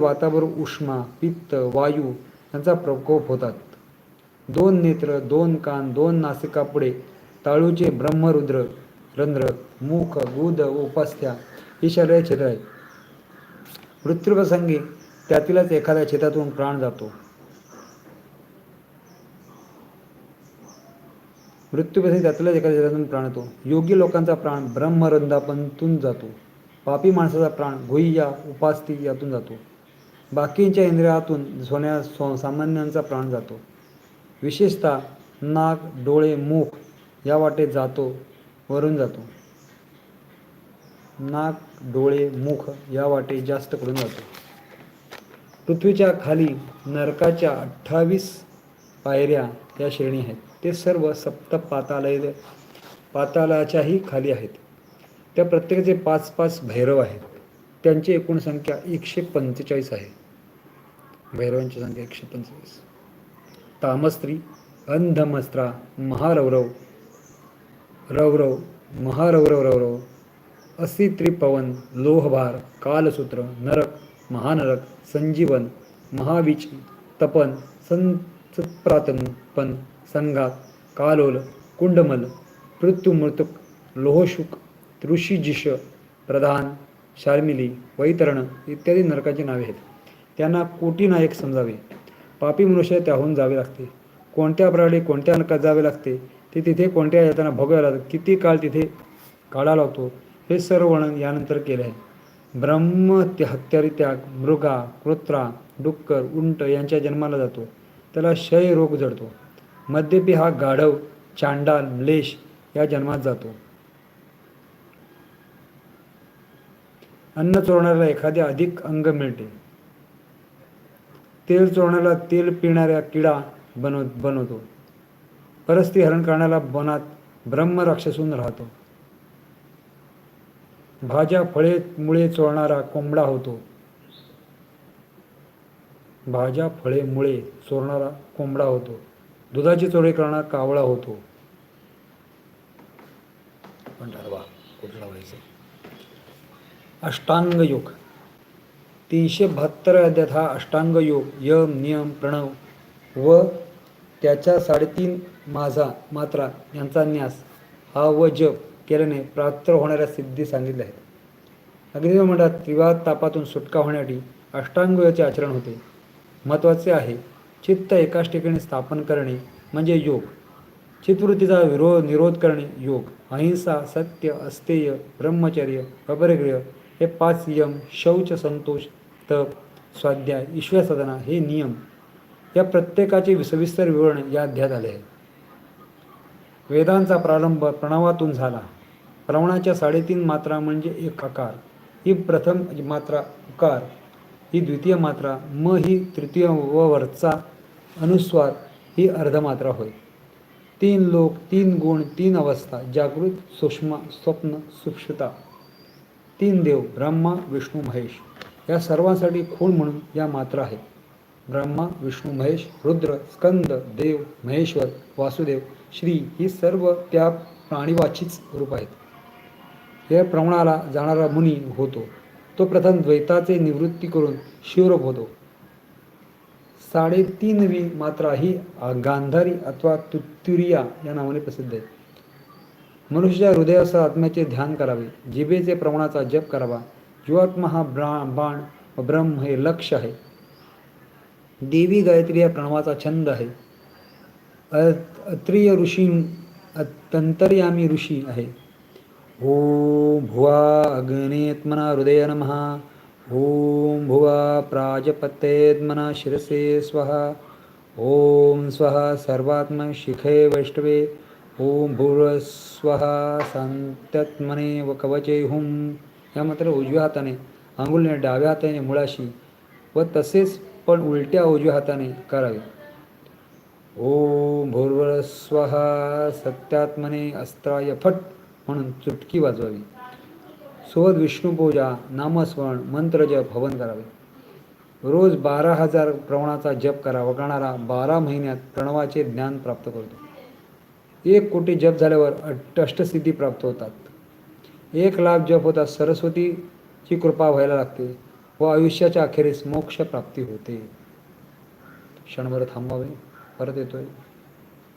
वातावरण उष्मा पित्त वायू यांचा प्रकोप होतात. दोन नेत्र दोन कान दोन नासिका पुढे ताळूचे ब्रह्मरुद्र रंध्र मुख गुद उपास्थ्या ही शरीर छेद आहेत. मृत्यूप्रसंगी त्यातीलच एखाद्या छेदातून प्राण जातो. मृत्यूप्रसंगी त्यातीलच एखाद्या छेदातून प्राण येतो. योगी लोकांचा प्राण ब्रह्मरंधापंतून जातो. पापी माणसाचा प्राण गुह्या उपास्थी यातून जातो. बाकींच्या इंद्रियातून सोन्या सो सामान्यांचा प्राण जातो. विशेषतः नाक डोळे मुख या वाटे जातो वरून जातो. नाक डोळे मुख या वाटे जास्त करून जातो. पृथ्वीच्या खाली नरकाच्या अठ्ठावीस पायऱ्या या श्रेणी आहेत. ते सर्व सप्त पातालय पातालाच्याही खाली आहेत. त्या प्रत्येकाचे पाच पाच भैरव आहेत. त्यांची एकूण संख्या एकशे पंचेचाळीस आहे. भैरवांची संख्या एकशे पंचवीस. तामस्त्री अंधमस्त्रा महारौरव रवरव महारौरव रौरव असी त्रिपवन लोहभार कालसूत्र नरक महानरक संजीवन महाविच तपन संप्रातपन संघात कालोल कुंडमल मृत्युमृतुक लोहशुक ऋषिजिश प्रधान शार्मिली वैतरण इत्यादी नरकाची नावे आहेत. त्यांना कोटी नायक समजावे. पापी मनुष्य त्याहून जावे लागते. कोणत्या प्रकारे कोणत्या नरकात जावे लागते ते तिथे कोणत्या येताना भोगावे लागतात किती काळ तिथे काढा लावतो हे सर्व वर्णन यानंतर केले आहे. ब्रह्म ते हत्यारी त्याग मृगा कृत्रा डुक्कर उंट यांच्या जन्माला जातो. त्याला क्षय रोग जडतो. मद्यपी हा गाढव चांडाल म्लेश या जन्मात जातो. अन्न चोरणाऱ्याला एखाद्या अधिक अंग मिळते. तेल चोरण्याला तेल पिणाऱ्या किडा बनव बनवतो. परस्ती हरण करण्याला वनात ब्रह्म राक्षसून राहतो. भाज्या फळे मुळे चोरणारा कोंबडा होतो. भाज्या फळे मुळे चोरणारा कोंबडा होतो. दुधाची चोरी करणारा कावळा होतो. पण ठरवा कुठला व्हायचं अष्टांग योग तीनशे बहात्तर अध्यात हा अष्टांग योग यम नियम प्रणव व त्याच्या साडेतीन माझा मात्रा यांचा न्यास हा व जप केल्याने प्राप्त होणाऱ्या सिद्धी सांगितल्या आहेत. अग्निदेव मंडळात त्रिवाद तापातून सुटका होण्यासाठी अष्टांगयोगाचे आचरण होते. महत्त्वाचे आहे चित्त एकाच ठिकाणी स्थापन करणे म्हणजे योग. चित्तवृत्तीचा विरोध निरोध करणे योग. अहिंसा सत्य अस्तेय ब्रह्मचर्य अपरिग्रह हे पाच यम शौच संतोष तप स्वाध्याय ईश्वर साधना हे नियम या प्रत्येकाचे सविस्तर विवरण या अध्यात आले आहे वेदांचा प्रारंभ प्रणवातून झाला. प्रवणाच्या साडेतीन मात्रा म्हणजे एक आकार. ही प्रथम मात्रा उकार ही द्वितीय मात्रा म ही तृतीय व वरचा अनुस्वार ही अर्धमात्रा होय. तीन लोक तीन गुण तीन अवस्था जागृत सूक्ष्म स्वप्न सुक्षता. तीन देव ब्रह्मा विष्णू महेश. या सर्वांसाठी खूण म्हणून या मात्रा आहेत. ब्रह्मा विष्णू महेश रुद्र स्कंद देव महेश्वर वासुदेव श्री ही सर्व त्या प्राणीवाचीच रूप आहेत. या प्रमाणाला जाणारा मुनी होतो. तो प्रथम द्वैताचे निवृत्ती करून शिवरूप होतो. साडेतीनवी मात्रा ही गांधारी अथवा तुत्तुरिया या नावाने प्रसिद्ध आहे. मनुष्याच्या हृदयासह आत्म्याचे ध्यान करावे जिभेचे प्रमाणाचा जप करावा जीवात्मा हा ब्रा बाण व ब्रह्म हे लक्ष आहे. देवी गायत्री या प्रणवाचा छंद आहे. अत्रिय ऋषी तंतर्यामी ऋषी आहे. ओम भुवा अग्नेत्मना हृदय नमः. ओम भुवा प्राजपतेत्मना शिरसे स्वहा. ओम स्वहा सर्वात्म शिखे वैष्णवे. ओम भूरस्वहा शांत्यात्मने व कवचे हुम या मात्र उजव्या हाताने अंगुलीने डाव्या हाताने मुळाशी व तसेच पण उलट्या उजव्या हाताने करावे. ओम भोरवरस्वहा सत्यात्मने अस्त्राय फट म्हणून चुटकी वाजवावी. सोबत विष्णुपूजा नामस्मरण मंत्रजप हवन करावे. रोज बारा हजार प्रमाणाचा जप करावा करणारा बारा महिन्यात प्रणवाचे ज्ञान प्राप्त करतो. एक कोटी जप झाल्यावर अष्टसिद्धी प्राप्त होतात. एक लाख जप होतात सरस्वतीची कृपा व्हायला लागते व आयुष्याच्या अखेरीस मोक्ष प्राप्ती होते. क्षणभर थांबावे परत येतोय.